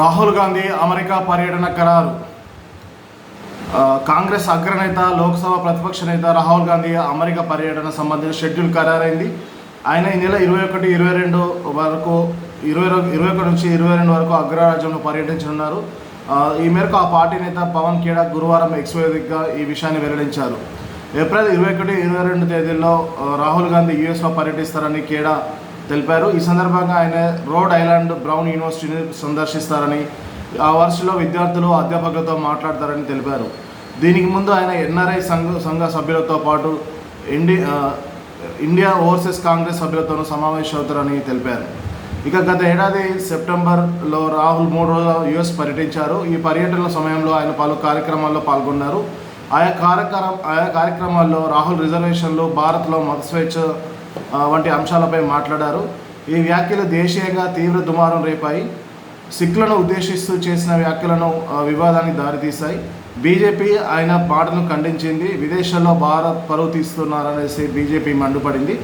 Rahul Gandhi America పర్యటన ఖరారు. కాంగ్రెస్ అగ్రనేత లోక్సభ ప్రతిపక్ష నేత రాహుల్ గాంధీ అమెరికా పర్యటన సంబంధించిన షెడ్యూల్ ఖరారైంది. ఆయన ఈ నెల ఇరవై ఒకటి ఇరవై రెండు వరకు ఇరవై ఇరవై ఒకటి నుంచి ఇరవై రెండు వరకు అగ్రరాజ్యంలో పర్యటించనున్నారు. ఈ మేరకు ఆ పార్టీ నేత పవన్ ఖేడా గురువారం ఎక్స్వేదిక్గా ఈ విషయాన్ని వెల్లడించారు. ఏప్రిల్ ఇరవై ఒకటి ఇరవై రెండు తేదీల్లో రాహుల్ గాంధీ యుఎస్లో పర్యటిస్తారని ఖేడా తెలిపారు. ఈ సందర్భంగా ఆయన రోడ్ ఐలాండ్ బ్రౌన్ యూనివర్సిటీని సందర్శిస్తారని ఆ వర్షంలో విద్యార్థులు అధ్యాపకులతో మాట్లాడతారని తెలిపారు. దీనికి ముందు ఆయన ఎన్ఆర్ఐ సంఘ సంఘ సభ్యులతో పాటు ఇండి ఇండియా ఓవర్సీస్ కాంగ్రెస్ సభ్యులతోనూ సమావేశమవుతారని తెలిపారు. ఇక గత ఏడాది సెప్టెంబర్లో రాహుల్ మూడు రోజుల యుఎస్ పర్యటించారు. ఈ పర్యటన సమయంలో ఆయన పలు కార్యక్రమాల్లో పాల్గొన్నారు. ఆయా కార్యక్రమం ఆయా కార్యక్రమాల్లో రాహుల్ రిజర్వేషన్లు భారత్లో మత స్వేచ్ఛ వంటి అంశాలపై మాట్లాడారు. ఈ వ్యాఖ్యలు దేశీయంగా తీవ్ర దుమారం రేపాయి. సిఖ్లను ఉద్దేశిస్తూ చేసిన వ్యాఖ్యలను వివాదానికి దారితీశాయి. బీజేపీ ఆయన పాటను ఖండించింది విదేశాల్లో భారత్ పరువు తీస్తున్నారనేసి బీజేపీ మండిపడింది.